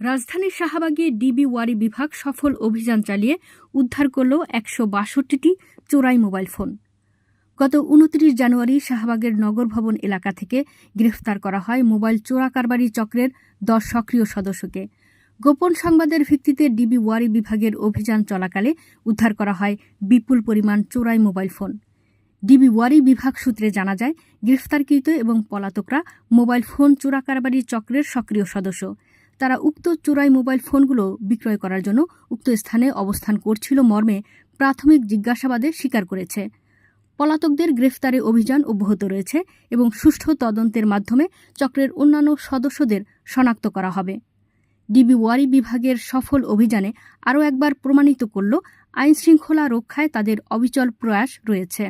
রাজধানীর শাহবাগে ডিবি ওয়ারি বিভাগ সফল অভিযান চালিয়ে উদ্ধার করল একশো বাষট্টিটি চোরাই মোবাইল ফোন। গত উনত্রিশ জানুয়ারি শাহবাগের নগর ভবন এলাকা থেকে গ্রেফতার করা হয় মোবাইল চোরা কারবারি চক্রের দশ সক্রিয় সদস্যকে। গোপন সংবাদের ভিত্তিতে ডিবি ওয়ারি বিভাগের অভিযান চলাকালে উদ্ধার করা হয় বিপুল পরিমাণ চোরাই মোবাইল ফোন। ডিবি ওয়ারি বিভাগ সূত্রে জানা যায়, গ্রেফতারকৃত এবং পলাতকরা মোবাইল ফোন চোরা কারবারি চক্রের সক্রিয় সদস্য। তারা উক্ত চোরাই মোবাইল ফোনগুলো বিক্রয় করার জন্য উক্ত স্থানে অবস্থান করছিল মর্মে প্রাথমিক জিজ্ঞাসাবাদে স্বীকার করেছে। পলাতকদের গ্রেফতারে অভিযান অব্যাহত রয়েছে এবং সুষ্ঠু তদন্তের মাধ্যমে চক্রের অন্যান্য সদস্যদের শনাক্ত করা হবে। ডিবি ওয়ারি বিভাগের সফল অভিযানে আরও একবার প্রমাণিত করল আইনশৃঙ্খলা রক্ষায় তাদের অবিচল প্রয়াস রয়েছে।